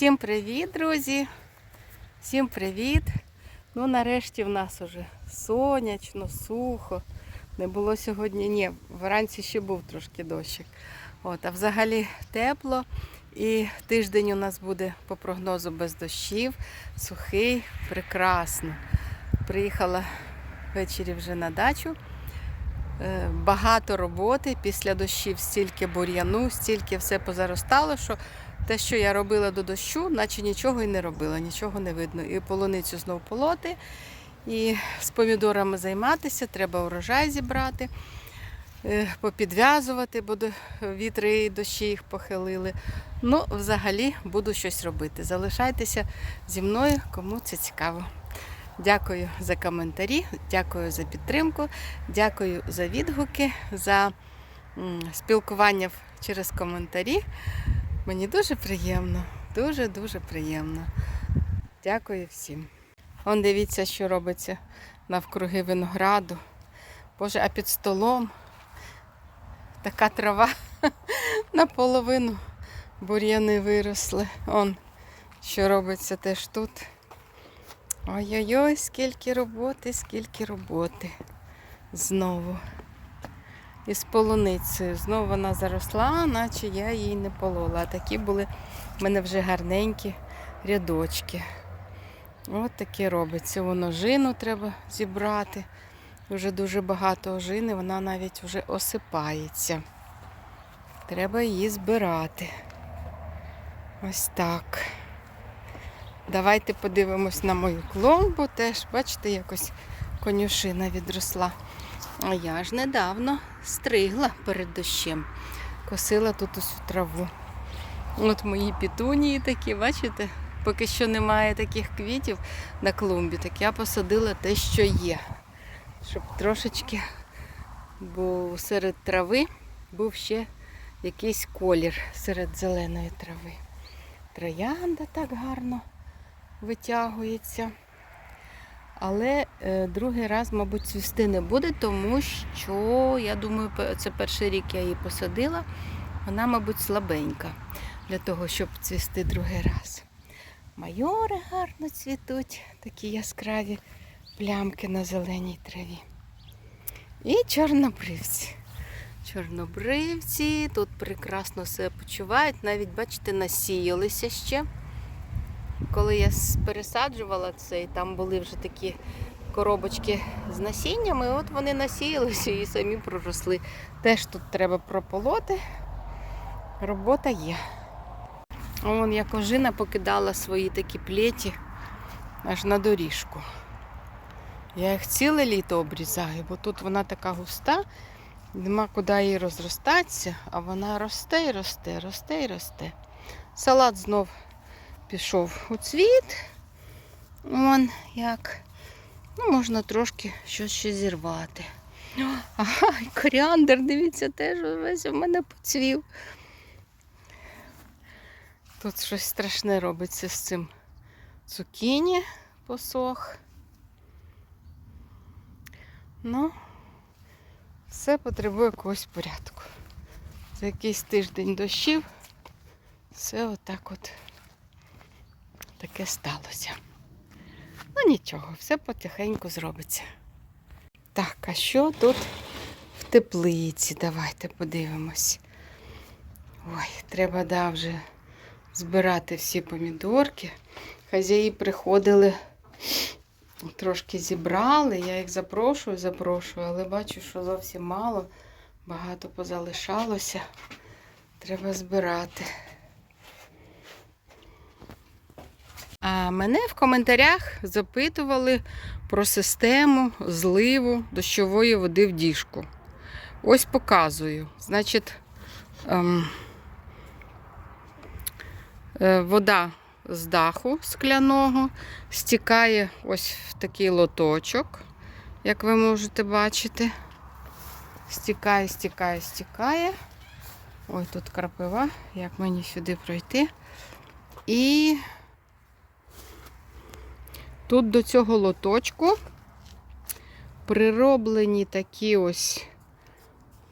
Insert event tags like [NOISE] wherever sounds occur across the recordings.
Всім привіт, друзі! Всім привіт! Ну, нарешті в нас уже сонячно, сухо. Не було сьогодні, ні, вранці ще був трошки дощик. От, а взагалі тепло. І тиждень у нас буде по прогнозу без дощів, сухий, прекрасно. Приїхала ввечері вже на дачу. Е, Багато роботи після дощів, стільки бур'яну, стільки все позаростало, що те, що я робила до дощу, наче нічого і не робила, нічого не видно. І полуницю знов полоти, і з помідорами займатися, треба урожай зібрати, е, попідв'язувати, бо вітри і дощі їх похилили. Ну, взагалі, буду щось робити. Залишайтеся зі мною, кому це цікаво. Дякую за коментарі, дякую за підтримку, дякую за відгуки, за спілкування через коментарі. Мені дуже приємно, дуже-дуже приємно. Дякую всім. Он дивіться, що робиться навкруги винограду. Боже, а під столом така трава [LAUGHS] наполовину бур'яни виросли. Он що робиться теж тут. Ой-ой-ой, скільки роботи, скільки роботи. Знову. І з полуницею. Знову вона заросла, наче я її не полола. А такі були в мене вже гарненькі рядочки. От таке робиться. Воно ожину треба зібрати. Вже дуже багато ожини, вона навіть вже осипається. Треба її збирати. Ось так. Давайте подивимось на мою клумбу. Теж, бачите, якось конюшина відросла. А я ж недавно стригла перед дощем. Косила тут усю траву. От мої пітунії такі, бачите? Поки що немає таких квітів на клумбі, так я посадила те, що є. Щоб трошечки, бо серед трави був ще якийсь колір серед зеленої трави. Троянда так гарно витягується. Але е, другий раз, мабуть, цвісти не буде, тому що, я думаю, це перший рік я її посадила. Вона, мабуть, слабенька для того, щоб цвісти другий раз. Майори гарно цвітуть, такі яскраві плямки на зеленій траві. І чорнобривці. Чорнобривці тут прекрасно себе почувають. Навіть, бачите, насіялися ще коли я пересаджувала це, і там були вже такі коробочки з насіннями, от вони насіялися і самі проросли. Теж тут треба прополоти. Робота є. Вон як ожина покидала свої такі плеті аж на доріжку. Я їх ціле літо обрізаю, бо тут вона така густа, нема куди їй розростатися, а вона росте і росте, росте і росте. Салат знов пішов у цвіт. Вон як. Ну, можна трошки щось ще зірвати. Ага, і коріандр, дивіться, теж весь у мене поцвів. Тут щось страшне робиться з цим цукіні посох. Ну, все потребує якогось порядку. За якийсь тиждень дощів все отак от таке сталося. Ну нічого, все потихеньку зробиться. Так, а що тут в теплиці? Давайте подивимось. Ой, треба да, вже збирати всі помідорки. Хазяї приходили, трошки зібрали. Я їх запрошую, запрошую, але бачу, що зовсім мало. Багато позалишалося. Треба збирати. А мене в коментарях запитували про систему зливу дощової води в діжку. Ось показую. Значить, ем, е, вода з даху скляного стікає ось в такий лоточок, як ви можете бачити. Стікає, стікає, стікає. Ой, тут крапива, як мені сюди пройти. І Тут до цього лоточку прироблені такі ось,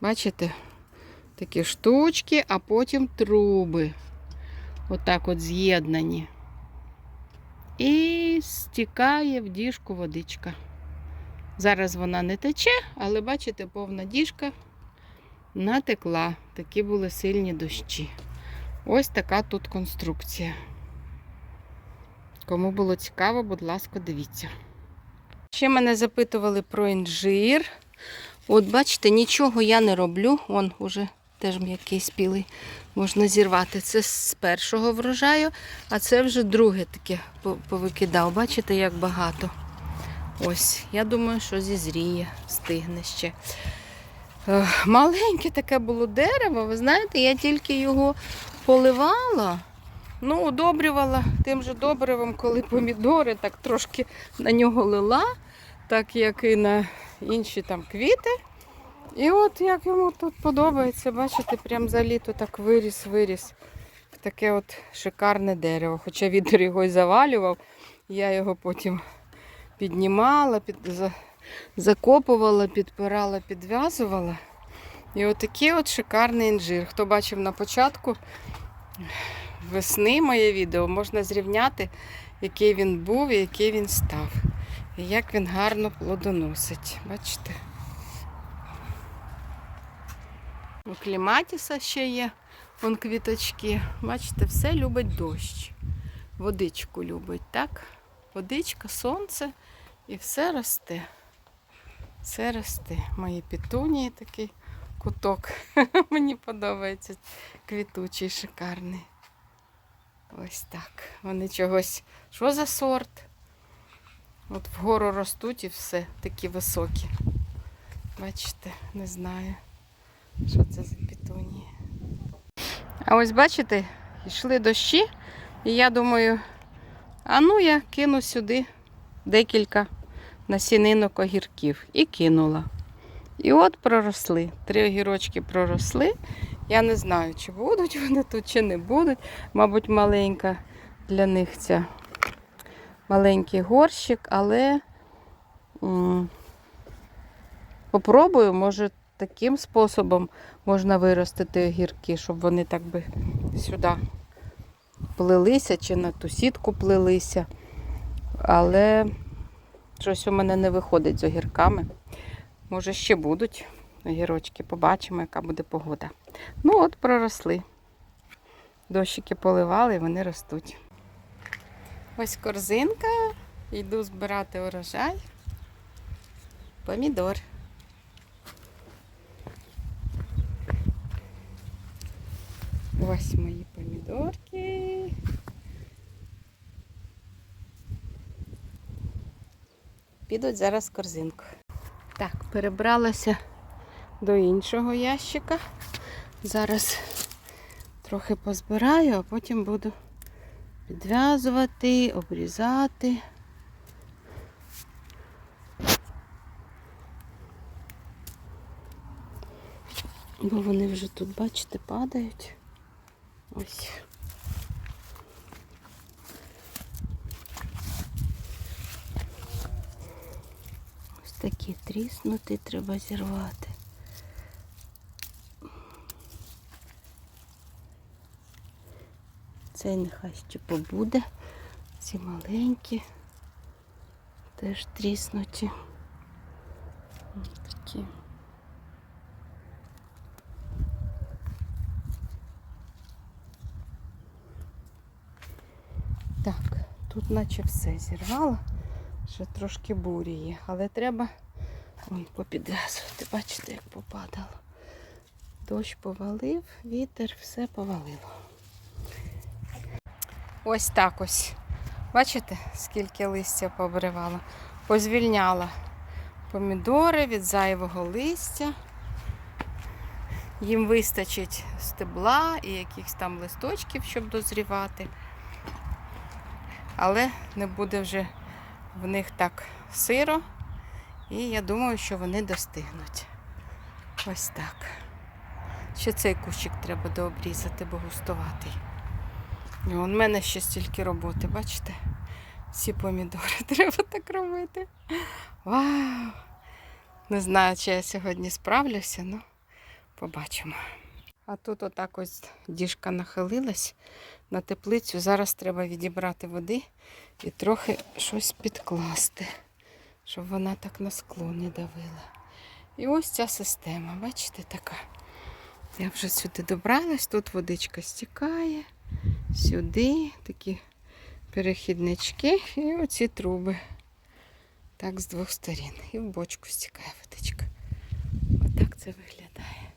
бачите, такі штучки, а потім труби. отак от з'єднані. І стікає в діжку водичка. Зараз вона не тече, але бачите, повна діжка натекла. Такі були сильні дощі. Ось така тут конструкція. Кому було цікаво, будь ласка, дивіться. Ще мене запитували про інжир. От бачите, нічого я не роблю. Он уже теж м'який спілий. Можна зірвати. Це з першого врожаю, а це вже друге таке повикидав. Бачите, як багато. Ось, я думаю, що зізріє, стигне ще. Е, Маленьке таке було дерево, ви знаєте, я тільки його поливала, ну, удобрювала тим же добривом, коли помідори так трошки на нього лила, так як і на інші там квіти. І от як йому тут подобається, бачите, прям за літо так виріс, виріс. в Таке от шикарне дерево. Хоча вітер його й завалював, я його потім піднімала, під, за, закопувала, підпирала, підв'язувала. І отакий от шикарний інжир. Хто бачив на початку весни моє відео, можна зрівняти, який він був і який він став. І як він гарно плодоносить. Бачите? У кліматіса ще є вон квіточки. Бачите, все любить дощ. Водичку любить, так? Водичка, сонце і все росте. Все росте. Мої петунії такий куток. [LAUGHS] Мені подобається квітучий, шикарний. Ось так. Вони чогось. Що за сорт? От вгору ростуть і все такі високі. Бачите, не знаю, що це за петунії. А ось бачите, йшли дощі, і я думаю, а ну я кину сюди декілька насінинок огірків і кинула. І от проросли. Три огірочки проросли. Я не знаю, чи будуть вони тут, чи не будуть. Мабуть, маленька для них ця маленький горщик, але м, попробую, може, таким способом можна виростити огірки, щоб вони так би сюди плелися чи на ту сітку плелися. Але щось у мене не виходить з огірками. Може, ще будуть огірочки, побачимо, яка буде погода. Ну, от проросли. Дощики поливали вони ростуть. Ось корзинка. Йду збирати урожай. Помідор. Ось мої помідорки. Підуть зараз в корзинку. Так, перебралася до іншого ящика. Зараз трохи позбираю, а потім буду підв'язувати, обрізати. Бо вони вже тут, бачите, падають. Ось. Ось такі тріснути треба зірвати. Цей нехай ще побуде. Ці маленькі теж тріснуті. Ось такі. Так, тут наче все зірвало. Ще трошки бурі є, але треба ой, попідв'язувати. Бачите, як попадало. Дощ повалив, вітер, все повалило. Ось так ось. Бачите, скільки листя пообривала? Позвільняла помідори від зайвого листя. Їм вистачить стебла і якихось там листочків, щоб дозрівати. Але не буде вже в них так сиро. І я думаю, що вони достигнуть. Ось так. Ще цей кущик треба дообрізати, бо густуватий. У мене ще стільки роботи, бачите? Ці помідори [LAUGHS] треба так робити. Вау! Не знаю, чи я сьогодні справлюся, але побачимо. А тут отак ось діжка нахилилась, на теплицю. Зараз треба відібрати води і трохи щось підкласти, щоб вона так на скло не давила. І ось ця система, бачите, така. Я вже сюди добралась, тут водичка стікає, сюди такі перехіднички і оці труби. Так, з двох сторін. І в бочку стікає водичка. Отак це виглядає.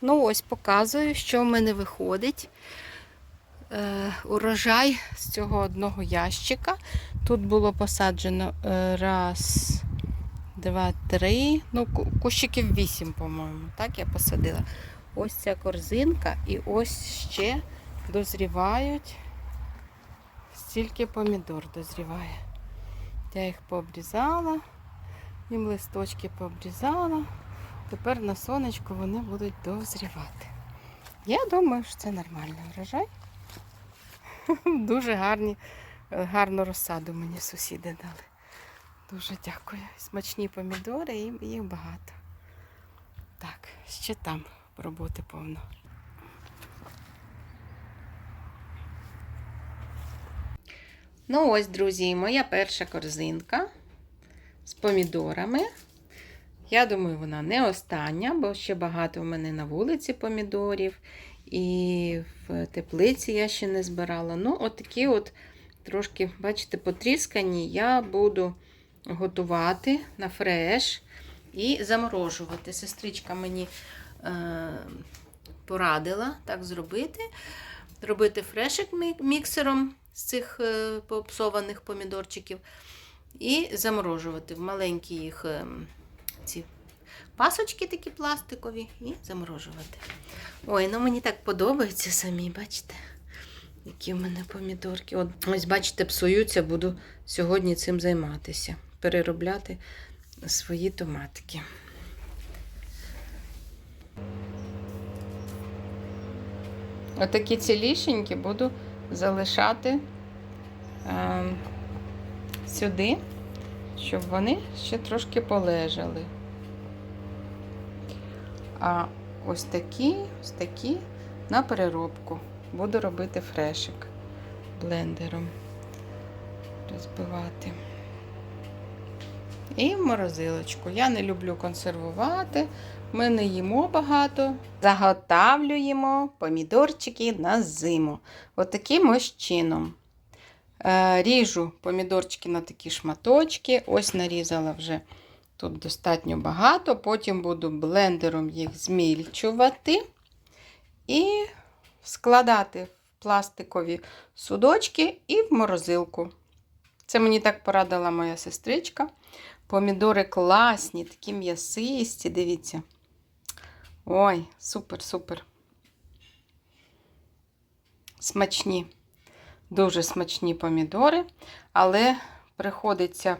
Ну ось показую, що в мене виходить. Е, урожай з цього одного ящика. Тут було посаджено е, раз, два, три. Ну, кущиків вісім, по-моєму. Так я посадила. Ось ця корзинка, і ось ще дозрівають. Стільки помідор дозріває. Я їх пообрізала, їм листочки пообрізала. Тепер на сонечку вони будуть дозрівати. Я думаю, що це нормальний врожай. [LAUGHS] Дуже гарні, гарну розсаду мені сусіди дали. Дуже дякую. Смачні помідори, і їх багато. Так, ще там роботи повно. Ну ось, друзі, моя перша корзинка з помідорами. Я думаю, вона не остання, бо ще багато в мене на вулиці помідорів. І в теплиці я ще не збирала. Ну, от такі от трошки, бачите, потріскані, я буду готувати на фреш і заморожувати. Сестричка мені порадила так зробити. Робити фрешик міксером з цих е, попсованих помідорчиків. І заморожувати в маленькі їх е, ці пасочки такі пластикові, і заморожувати. Ой, ну мені так подобається самі, бачите? Які в мене помідорки. От, ось, бачите, псуються, буду сьогодні цим займатися. Переробляти свої томатики. Отакі цілішенькі буду залишати е, сюди, щоб вони ще трошки полежали. А ось такі, ось такі на переробку. Буду робити фрешик блендером. Розбивати. І в морозилочку. Я не люблю консервувати. Ми не їмо багато. Заготавлюємо помідорчики на зиму. Отаким ось чином. Е, Ріжу помідорчики на такі шматочки. Ось нарізала вже тут достатньо багато. Потім буду блендером їх змільчувати і складати в пластикові судочки і в морозилку. Це мені так порадила моя сестричка. Помідори класні, такі м'ясисті, дивіться. Ой, супер-супер. Смачні, дуже смачні помідори, але приходиться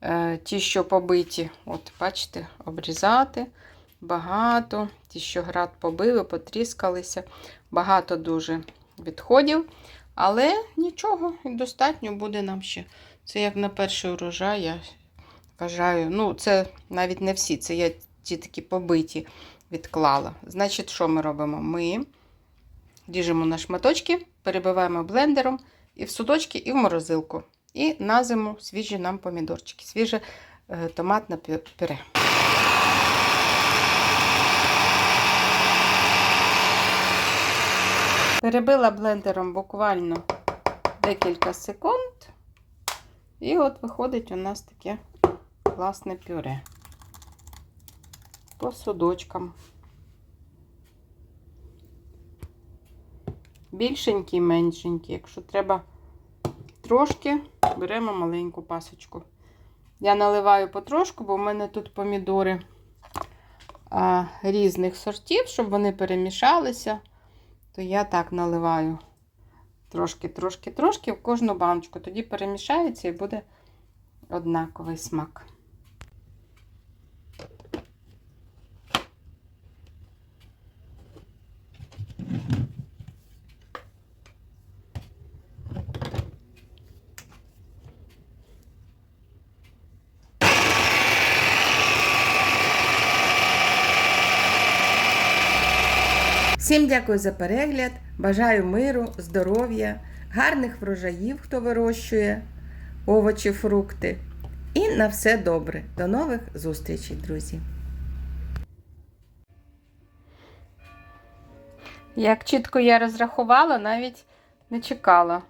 е, ті, що побиті, от, бачите, обрізати багато. Ті, що град побили, потріскалися, багато дуже відходів. Але нічого, достатньо буде нам ще. Це як на перший урожай, я вважаю. Ну, це навіть не всі, це я ті такі побиті відклала. Значить, що ми робимо? Ми ріжемо на шматочки, перебиваємо блендером і в судочки, і в морозилку. І на зиму свіжі нам помідорчики, свіже е, томатне пюре. Перебила блендером буквально декілька секунд. І от виходить у нас таке класне пюре. По судочкам. Більшенькі і меншенькі. Якщо треба трошки, беремо маленьку пасочку. Я наливаю потрошку, бо в мене тут помідори а, різних сортів, щоб вони перемішалися, то я так наливаю трошки, трошки, трошки в кожну баночку. Тоді перемішається і буде однаковий смак. Всім дякую за перегляд. Бажаю миру, здоров'я, гарних врожаїв, хто вирощує овочі, фрукти. І на все добре. До нових зустрічей, друзі. Як чітко я розрахувала, навіть не чекала.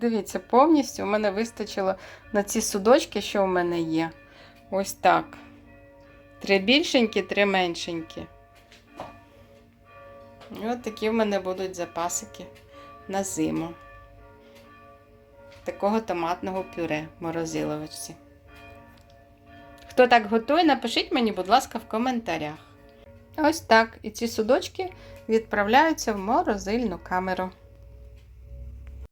Дивіться, повністю у мене вистачило на ці судочки, що у мене є. Ось так. Три більшенькі, три меншенькі. І от такі в мене будуть запасики на зиму. Такого томатного пюре в морозиловочці. Хто так готує, напишіть мені, будь ласка, в коментарях. Ось так. І ці судочки відправляються в морозильну камеру.